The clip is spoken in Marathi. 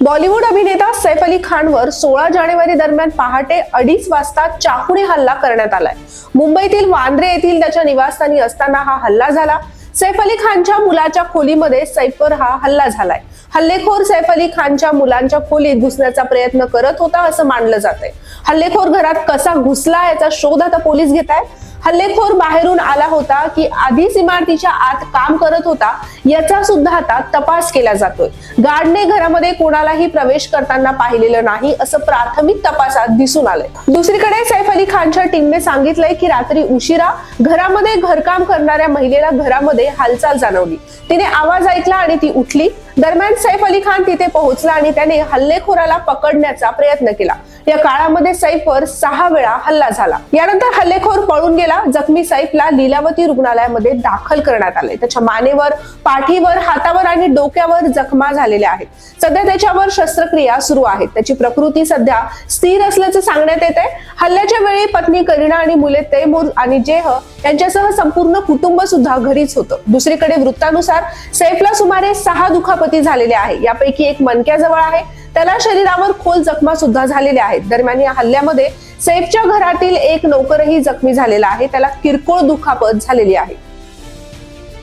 बॉलिवूड अभिनेता सैफ अली खानवर सोळा जानेवारी दरम्यान पहाटे अडीच वाजता चाकूने हल्ला करण्यात आलाय. मुंबईतील वांद्रे येथील त्याच्या निवासस्थानी असताना हा हल्ला झाला. सैफ अली खानच्या मुलाच्या खोलीमध्ये सैफवर हा हल्ला झालाय. हल्लेखोर सैफ अली खानच्या मुलांच्या खोलीत घुसण्याचा प्रयत्न करत होता असं मानलं जातंय. हल्लेखोर घरात कसा घुसला याचा शोध आता पोलीस घेत आहेत हल्लेखोर बाहेरून आला होता की आधीच इमारतीच्या आत काम करत होता याचा सुद्धा आता तपास केला जातोय. गार्डने घरामध्ये कोणालाही प्रवेश करताना पाहिलेलं नाही असं प्राथमिक तपासात दिसून आलंय. दुसरीकडे सैफ अली खानच्या टीमने सांगितलंय की रात्री उशिरा घरामध्ये घरकाम करणाऱ्या महिलेला घरामध्ये हालचाल जाणवली. तिने आवाज ऐकला आणि ती उठली. दरम्यान सैफ अली खान तिथे पोहोचला आणि त्याने हल्लेखोराला पकडण्याचा प्रयत्न केला. या काळामध्ये सैफवर सहा वेळा हल्ला झाला. यानंतर हल्लेखोर पळून गेला. जखमी सैफला लीलावती रुग्णालयामध्ये दाखल करण्यात आले. त्याच्या मानेवर पाठीवर हातावर आणि डोक्यावर जखमा झालेल्या आहेत. सध्या त्याच्यावर शस्त्रक्रिया सुरू आहेत. त्याची प्रकृती सध्या स्थिर असल्याचं सांगण्यात येत आहे हल्ल्याच्या वेळी पत्नी करीना आणि मुले तैमूर आणि जेह यांच्यासह संपूर्ण कुटुंब सुद्धा घरीच होतं. दुसरीकडे वृत्तानुसार सैफला सुमारे सहा दुखापत झालेल्या आहे. यापैकी एक मनक्याजवळ आहे. त्याला शरीरावर खोल जखमा सुद्धा झालेल्या आहेत. दरम्यान या हल्ल्यामध्ये सैफच्या घरातील एक नोकरही जखमी झालेला आहे. त्याला किरकोळ दुखापत झालेली आहे.